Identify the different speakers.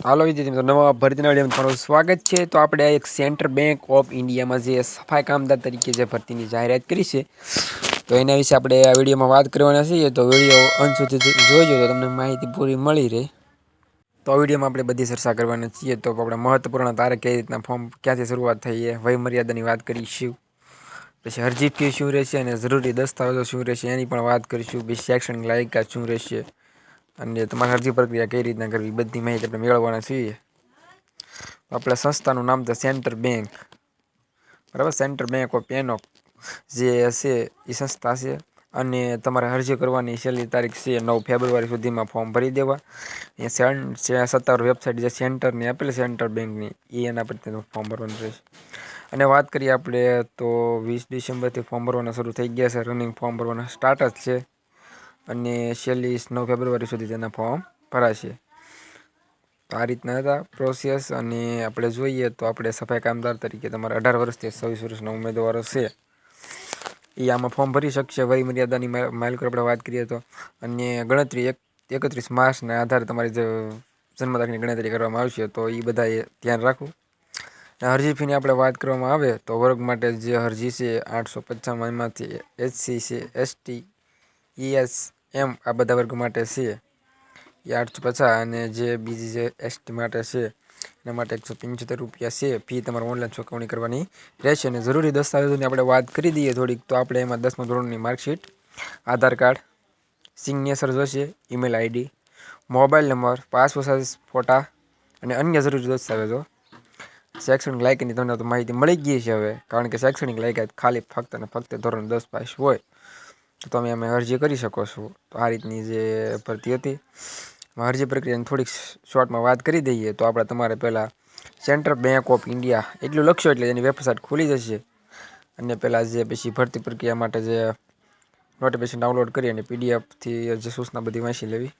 Speaker 1: હાલો વિદ્યાર્થી મિત્રો, નવા ભરતીના વિડીયોમાં તમારું સ્વાગત છે. તો આપણે એક સેન્ટ્રલ બેંક ઓફ ઇન્ડિયામાં જે સફાઈ કામદાર તરીકે જે ભરતીની જાહેરાત કરી છે, તો એના વિશે આપણે આ વિડીયોમાં વાત કરવાના છીએ. તો વીડિયો અંત સુધી જોઈજો તો તમને માહિતી પૂરી મળી રહે. તો આ વિડીયોમાં આપણે બધી ચર્ચા કરવાના છીએ. તો આપણે મહત્વપૂર્ણ તારે કઈ રીતના, ફોર્મ ક્યાંથી શરૂઆત થઈ છે વય મર્યાદાની વાત કરીશું. પછી અરજી ફી શું રહેશે અને જરૂરી દસ્તાવેજો શું રહેશે એની પણ વાત કરીશું. પછી શૈક્ષણિક લાયકાત શું રહેશે. અને તમારી અરજી પ્રક્રિયા કઈ રીતના કરવી? બધી માહિતી આપણે મેળવવાના છીએ. આપણે સંસ્થાનું નામ છે સેન્ટર બેંક. બરાબર? સેન્ટર બેંક ઓફ પેનોક જે છે એ સંસ્થા છે. અને તમારે અરજી કરવાની છેલ્લી તારીખ છે નવ ફેબ્રુઆરી સુધીમાં ફોર્મ ભરી દેવા. અહીંયા સત્તાવાર વેબસાઇટ જે સેન્ટરની, આપેલી સેન્ટર બેંકની, એ એના પર ફોર્મ ભરવાનું રહેશે. અને વાત કરીએ આપણે તો વીસ ડિસેમ્બરથી ફોર્મ ભરવાના શરૂ થઈ ગયા છે. રનિંગ ફોર્મ ભરવાના સ્ટાર્ટ જ છે. અને છેલ્લી નવ ફેબ્રુઆરી સુધી તેના ફોર્મ ભરાશે. તો આ રીતના હતા પ્રોસેસ અને આપણે જોઈએ તો આપણે સફાઈ કામદાર તરીકે તમારા અઢાર વર્ષથી છવ્વીસ વર્ષના ઉમેદવારો છે. એ આમાં ફોર્મ ભરી શકશે વય મર્યાદાની માઇલકર આપણે વાત કરીએ તો. અને ગણતરી એક એકત્રીસ માર્ચના આધારે તમારી જે જન્મ તારીખની ગણતરી કરવામાં આવશે, તો એ બધાએ ધ્યાન રાખવું. અરજી ફીની આપણે વાત કરવામાં આવે તો વર્ગ માટે જે અરજી છે આઠસો પચાસમાં એસસી છે, એસટી ઈએસ એમ આ બધા વર્ગ માટે છે. એ આઠસો પચાસ અને જે બીજી જે એસટી માટે છે, એના માટે એકસો પંચોતેર રૂપિયા છે. ફી તમારે ઓનલાઈન ચૂકવણી કરવાની રહેશે અને જરૂરી દસ્તાવેજોની આપણે વાત કરી દઈએ થોડીક, તો આપણે એમાં દસમા ધોરણની mark sheet, Aadhaar card, signature જોશે, email ID, mobile number, passport size ફોટા અને અન્ય જરૂરી દસ્તાવેજો. શૈક્ષણિક લાયકાતની તમને તો માહિતી મળી ગઈ છે હવે, કારણ કે શૈક્ષણિક લાયકાત ખાલી ફક્ત અને ફક્ત ધોરણ દસ પાસ હોય. તો તમે અમે અરજી કરી શકો છો. તો આ રીતની જે ભરતી હતી અરજી પ્રક્રિયાની થોડીક શોર્ટમાં વાત કરી દઈએ તો આપણે તમારે પહેલાં સેન્ટ્રલ બેંક ઓફ ઇન્ડિયા એટલું લખશો એટલે એની વેબસાઇટ ખુલી જશે. અને પહેલાં જે પછી ભરતી પ્રક્રિયા માટે જે નોટિફિકેશન ડાઉનલોડ કરી અને પીડીએફથી જે સૂચના બધી વાંચી લેવી.